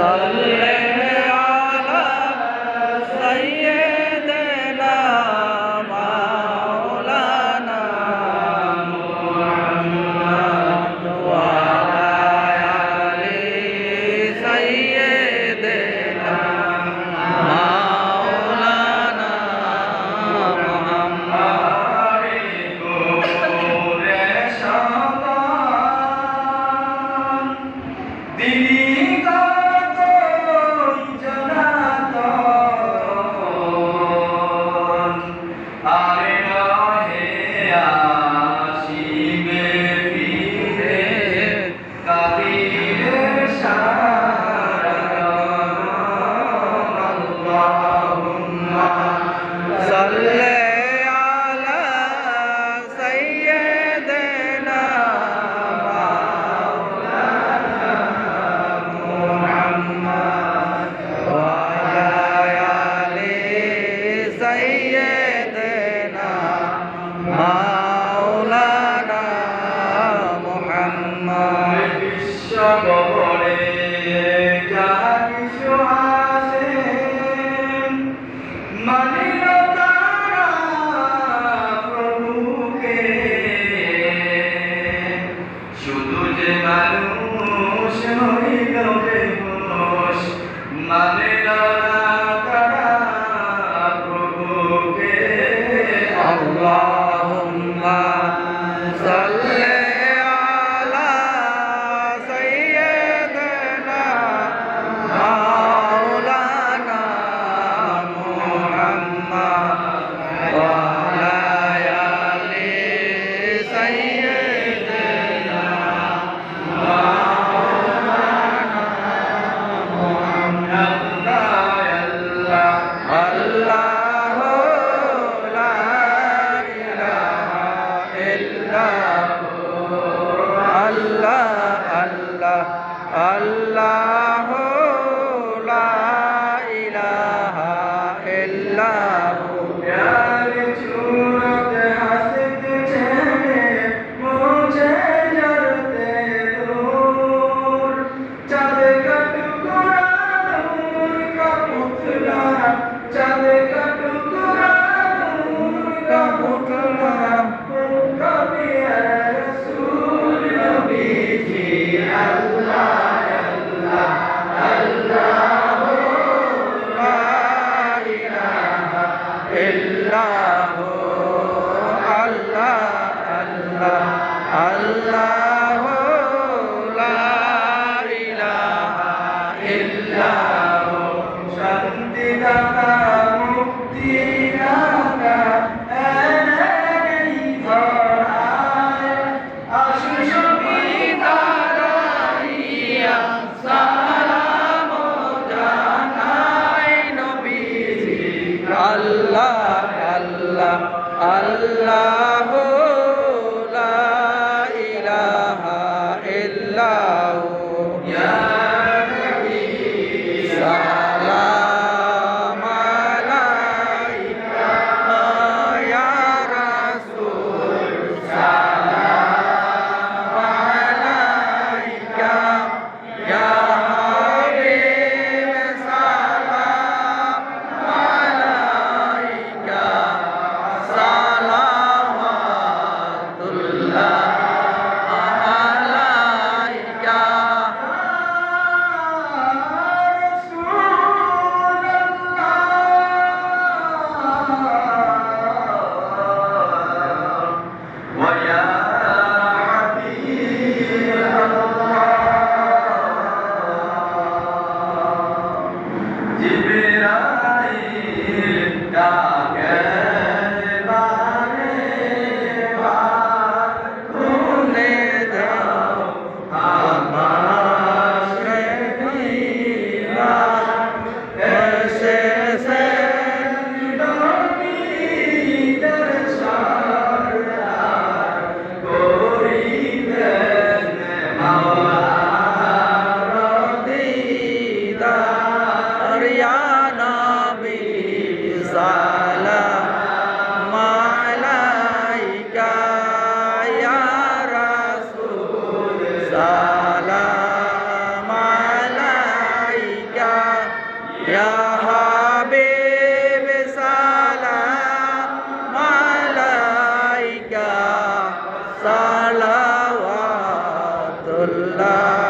salli আলহামদুলিল্লাহ দাও Allah.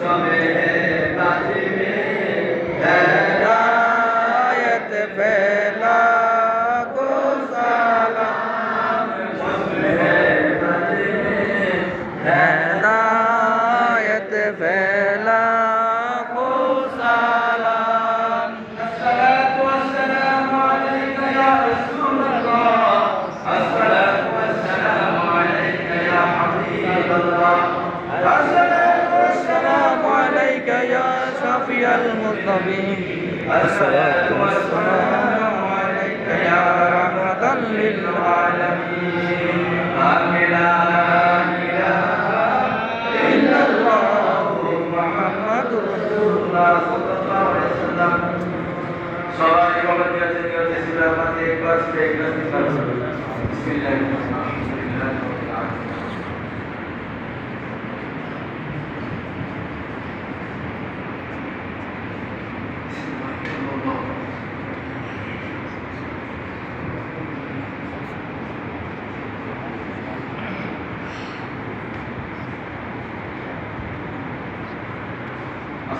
Amen. والصلاة والسلام عليك يا رحمة للعالمين آمين لا إله إلا الله محمد رسول الله صلى الله عليه وسلم সবাই কবর দিয়ে আছে নিয়তে সিলা পাতে একবার সিলে একবার সিলা বিসমিল্লাহ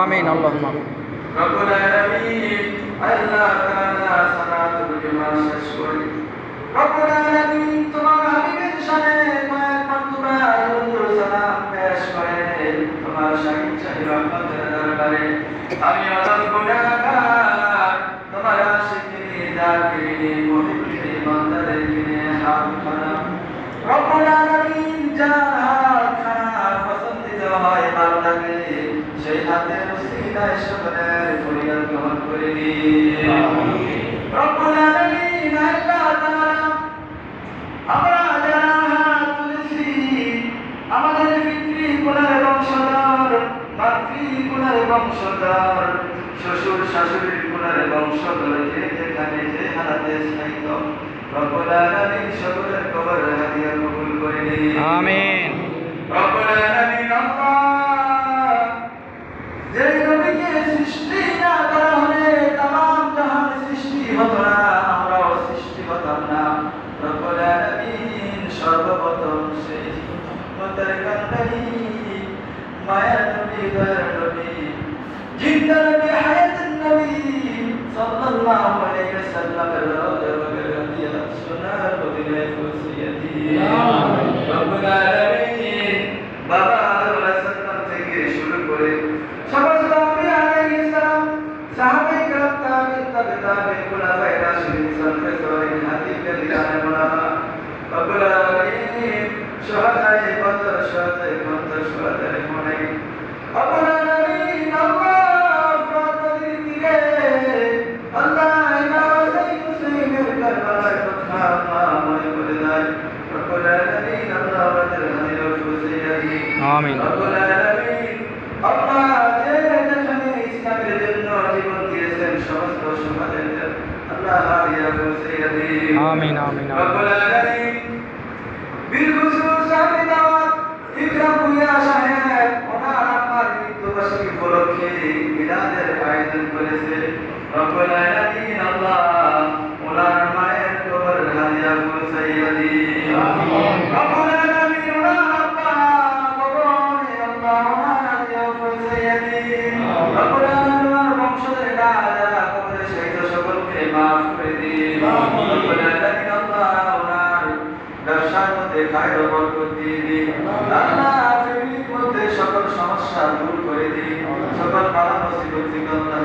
আমিন আল্লাহ আল্লাহ তাআলা সালাতুল জুমা শেষ করি রব্বুল আলামিন, তোমার হাবিবের শানে কয়েক মাত্রা রুদুর সালাম পেশ করেন। তোমার শাকিল চাহি রহমতের দরবারে। আমি অতল গুনাহগার তোমার আশিকিনি জাকিরিনি মুহিব্বিনি বান্দাদের কিনে হাত খানা রব্বুল আলামিন, যা সেই উসিলায় সকলের গ্রহণ করে রব্বুল হাত শ্বশুর রব্বুল আলামিন আল্লাহ যে নবীকে সৃষ্টি না করা হলে তাম জাহান সৃষ্টি হতো না আমরাও সৃষ্টি হতাম না রব্বুল আলামিন সর্বপ্রথম সেই মতের কান্দানি মায়ার নবী দয়ার নবী জিন্দা নবী হায়াতুন নবী সাল্লাল্লাহু আলাইহি ওয়াসাল্লামের রওজা বগর দিয়া সোনার মদিনায় পৌঁছিয়ে দিয়ে রব্বুল আলামিন বাবা আদম সাল্লাম থেকে শুরু করে সমস্ত আম্বিয়া আলাইহিস সালাম সাহাবায়ে کرام তাবিঈন তাবে তাবিঈন খুলাফায়ে রাশিদিন সালফে সালিহিন হাদিসে মোলামা রব্বুল আলামিন শুহাদায়ে বদর শুহাদায়ে বদর শুহাদায়ে হুনাইন রব্বুল আলামিন আল্লাহ প্রাতদিন দিলে আল্লাহ ইমাম হুসাইনের কারবালার কথা মা মনে করে দেয় রব্বুল আলামিন আল্লাহ আমাদের হাদিয়া ফুসিয়া দিন আমিন রব্বুল আলামিন আল্লাহ যে যেখানে ইসলামের জন্য জীবন দিয়েছেন সমস্ত সমাজের জন্য আল্লাহ হাদিয়া পৌঁছে দিন আমিন, আমিন, আমিন। রব্বুল আলামিন বিলখুসুস আমি দাওয়াত ইকরাম ভুইয়া সাহেব ওনার আমার মৃত্যুবার্ষিকী উপলক্ষে মিলাদের আয়োজন করেছে রব্বুল আলামিন আল্লাহ ওনার মায়ের কবর হাদিয়া পৌঁছাইয়া দিন। রব্বুল আলামিন ওনার আব্বা কবরে আল্লাহ ওনার হাদিয়া পৌঁছাইয়া দিন। রব্বুল আলামিন ওনার বংশধরেরা যারা কবরে শহীদ সকলকে মাফ করে দিন। রব্বুল আলামিন আল্লাহ ওনার ব্যবসার মধ্যে খায় বরকত দিয়ে দিন। আল্লাহ ফ্যামিলির মধ্যে সকল সমস্যা দূর করে দিন। সকল বাধা difficult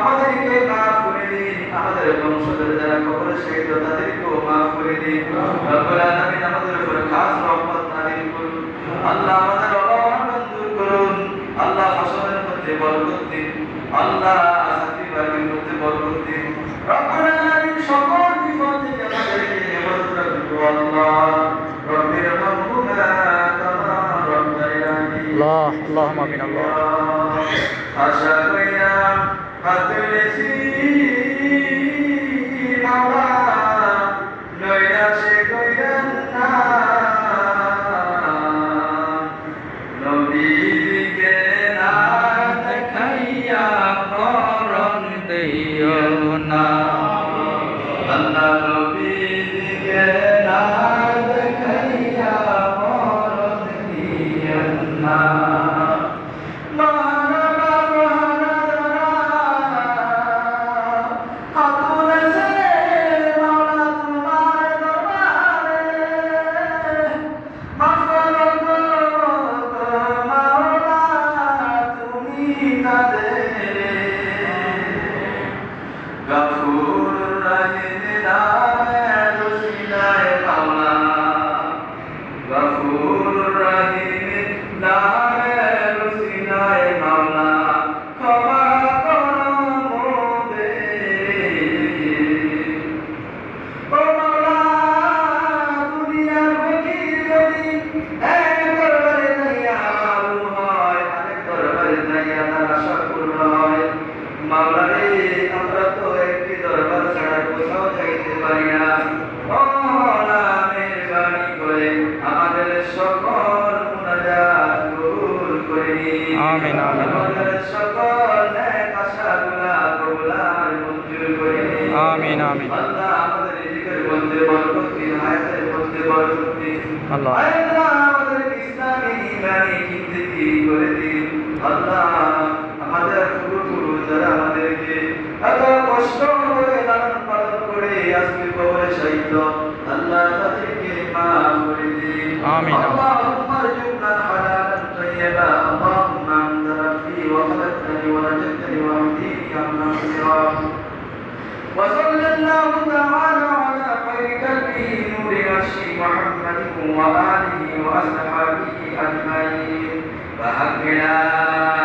আমাদেরকে যারা কবরে তাদেরকেও মাফ করে দিন। রব্বুল আলামিন আমাদের উপর খাস রহমত আল্লাহ আমাদের অভাব দূর করুন। আল্লাহ ফসলের মধ্যে বরকত দিন। আল্লাহ সাথী বাড়ির মধ্যে বরকত দিন রব্বুল আলামিন সকল বিপদ থেকে আমাদেরকে হেফাজত রাখুন গো আল্লাহ রব্বির রহমহুমা কামা রব্বায়ানি আল্লাহ আল্লাহুম্মা আমিন আল্লাহ আশা কইরা হাত তুলেছি মাওলা মাওলারে আমরা তো একটি দরবার ছাড়া কোথাও যাইতে পারি না। এত কষ্ট করে লালন পালন করে আজকে কবরে শায়িত আল্লাহ তাদেরকে মাফ করে দিন আমিন। اللهم ارزقنا حلالا طيبا اللهم انت ربي وخلقتني ورزقتني واهديني امرا خيرا وصلى الله تعالى على خير كلبه نور عرشه محمد واله واصحابه اجمعين فحق لا اله